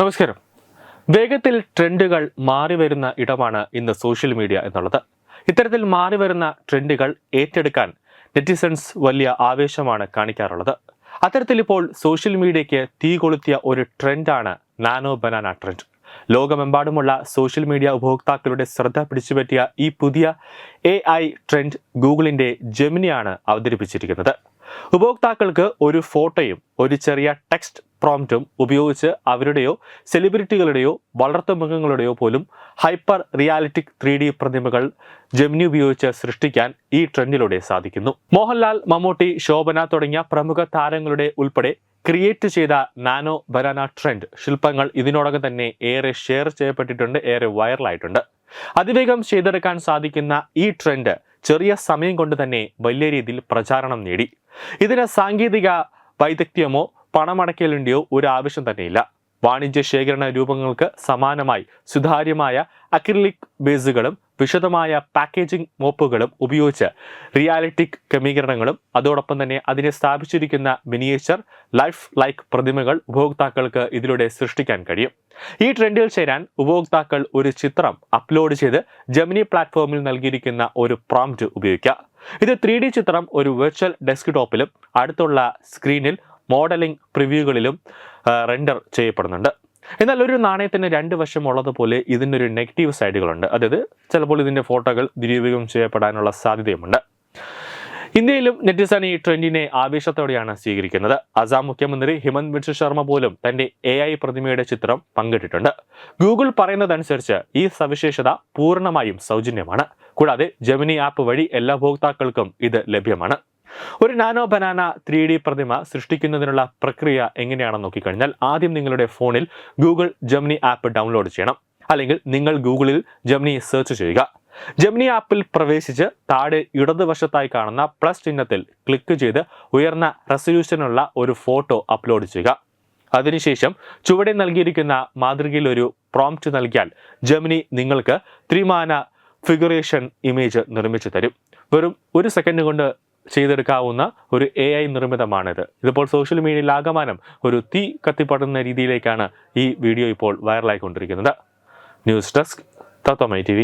നമസ്കാരം. വേഗത്തിൽ ട്രെൻഡുകൾ മാറി വരുന്ന ഇടമാണ് ഇന്ന് സോഷ്യൽ മീഡിയ എന്നുള്ളത്. ഇത്തരത്തിൽ മാറി വരുന്ന ട്രെൻഡുകൾ ഏറ്റെടുക്കാൻ നെറ്റിസൺസ് വലിയ ആവേശമാണ് കാണിക്കാറുള്ളത്. അത്തരത്തിൽ ഇപ്പോൾ സോഷ്യൽ മീഡിയയ്ക്ക് തീ കൊളുത്തിയ ഒരു ട്രെൻഡാണ് നാനോ ബനാന ട്രെൻഡ്. ലോകമെമ്പാടുമുള്ള സോഷ്യൽ മീഡിയ ഉപഭോക്താക്കളുടെ ശ്രദ്ധ പിടിച്ചുപറ്റിയ ഈ പുതിയ എ ട്രെൻഡ് ഗൂഗിളിന്റെ ജെമിനിയാണ് അവതരിപ്പിച്ചിരിക്കുന്നത്. ഉപഭോക്താക്കൾക്ക് ഒരു ഫോട്ടോയും ഒരു ചെറിയ ടെക്സ്റ്റ് പ്രോംപ്റ്റും ഉപയോഗിച്ച് അവരുടെയോ സെലിബ്രിറ്റികളുടെയോ വളർത്തുമൃഗങ്ങളുടെയോ പോലും ഹൈപ്പർ റിയാലിറ്റിക് ത്രീ ഡി പ്രതിമകൾ ജെമിനി ഉപയോഗിച്ച് സൃഷ്ടിക്കാൻ ഈ ട്രെൻഡിലൂടെ സാധിക്കുന്നു. മോഹൻലാൽ മമ്മൂട്ടി ശോഭന തുടങ്ങിയ പ്രമുഖ താരങ്ങളുടെ ഉൾപ്പെടെ ക്രിയേറ്റ് ചെയ്ത നാനോ ബനാന ട്രെൻഡ് ശില്പങ്ങൾ ഇതിനോടകം തന്നെ ഏറെ ഷെയർ ചെയ്യപ്പെട്ടിട്ടുണ്ട് ഏറെ വൈറലായിട്ടുണ്ട്. അതിവേഗം ചെയ്തെടുക്കാൻ സാധിക്കുന്ന ഈ ട്രെൻഡ് ചെറിയ സമയം കൊണ്ട് തന്നെ വലിയ രീതിയിൽ പ്രചാരണം നേടി. ഇതിന് സാങ്കേതിക വൈദഗ്ധ്യമോ പണമടയ്ക്കലിന്റെയോ ഒരു ആവശ്യം തന്നെയില്ല. വാണിജ്യ ശേഖരണ രൂപങ്ങൾക്ക് സമാനമായി സുതാര്യമായ അക്രിലിക് ബേസുകളും വിശദമായ പാക്കേജിംഗ് മോപ്പുകളും ഉപയോഗിച്ച് റിയാലിറ്റിക് ക്രമീകരണങ്ങളും അതോടൊപ്പം തന്നെ അതിനെ സ്ഥാപിച്ചിരിക്കുന്ന മിനിയേച്ചർ ലൈഫ് ലൈക്ക് പ്രതിമകൾ ഉപഭോക്താക്കൾക്ക് ഇതിലൂടെ സൃഷ്ടിക്കാൻ കഴിയും. ഈ ട്രെൻഡിൽ ചേരാൻ ഉപഭോക്താക്കൾ ഒരു ചിത്രം അപ്ലോഡ് ചെയ്ത് ജമിനി പ്ലാറ്റ്ഫോമിൽ നൽകിയിരിക്കുന്ന ഒരു പ്രോംപ്റ്റ് ഉപയോഗിക്കുക ഇത് ത്രീ ചിത്രം ഒരു വെർച്വൽ ഡെസ്ക്ടോപ്പിലും അടുത്തുള്ള സ്ക്രീനിൽ മോഡലിംഗ് പ്രിവ്യൂകളിലും റെൻഡർ ചെയ്യപ്പെടുന്നുണ്ട്. എന്നാൽ ഒരു നാണയത്തിന് രണ്ട് വശം ഉള്ളതുപോലെ ഒരു നെഗറ്റീവ് സൈഡുകളുണ്ട്. അതായത് ചിലപ്പോൾ ഇതിന്റെ ഫോട്ടോകൾ ദുരുപയോഗം ചെയ്യപ്പെടാനുള്ള സാധ്യതയുമുണ്ട്. ഇന്ത്യയിലും നെറ്റിസൺ ഈ ട്രെൻഡിനെ ആവേശത്തോടെയാണ് സ്വീകരിക്കുന്നത്. അസാം മുഖ്യമന്ത്രി ഹിമന്ത് ബിശ്വ ശർമ്മ പോലും തന്റെ എ ഐ പ്രതിമയുടെ ചിത്രം പങ്കിട്ടിട്ടുണ്ട്. ഗൂഗിൾ പറയുന്നതനുസരിച്ച് ഈ സവിശേഷത പൂർണമായും സൗജന്യമാണ്. കൂടാതെ ജമിനി ആപ്പ് വഴി എല്ലാ ഉപഭോക്താക്കൾക്കും ഇത് ലഭ്യമാണ്. ഒരു നാനോ ബനാന ത്രീ ഡി പ്രതിമ സൃഷ്ടിക്കുന്നതിനുള്ള പ്രക്രിയ എങ്ങനെയാണെന്ന് നോക്കിക്കഴിഞ്ഞാൽ ആദ്യം നിങ്ങളുടെ ഫോണിൽ ഗൂഗിൾ ജെമിനി ആപ്പ് ഡൗൺലോഡ് ചെയ്യണം. അല്ലെങ്കിൽ നിങ്ങൾ ഗൂഗിളിൽ ജെമിനി സെർച്ച് ചെയ്യുക. ജമിനി ആപ്പിൽ പ്രവേശിച്ച് താഴെ ഇടതുവശത്തായി കാണുന്ന പ്ലസ് ചിഹ്നത്തിൽ ക്ലിക്ക് ചെയ്ത് ഉയർന്ന റെസൊല്യൂഷനുള്ള ഒരു ഫോട്ടോ അപ്ലോഡ് ചെയ്യുക. അതിനുശേഷം ചുവടെ നൽകിയിരിക്കുന്ന മാതൃകയിൽ ഒരു പ്രോംപ്റ്റ് നൽകിയാൽ ജമിനി നിങ്ങൾക്ക് ത്രിമാന ഫിഗറേഷൻ ഇമേജ് നിർമ്മിച്ചു തരും. വെറും ഒരു സെക്കൻഡ് കൊണ്ട് ചെയ്തെടുക്കാവുന്ന ഒരു എ ഐ നിർമ്മിതമാണിത്. ഇതിപ്പോൾ സോഷ്യൽ മീഡിയയിൽ ആകമാനം ഒരു തീ കത്തിപ്പടുന്ന രീതിയിലേക്കാണ് ഈ വീഡിയോ ഇപ്പോൾ വൈറലായിക്കൊണ്ടിരിക്കുന്നത് ന്യൂസ് ഡെസ്ക് തത്വമൈ ടി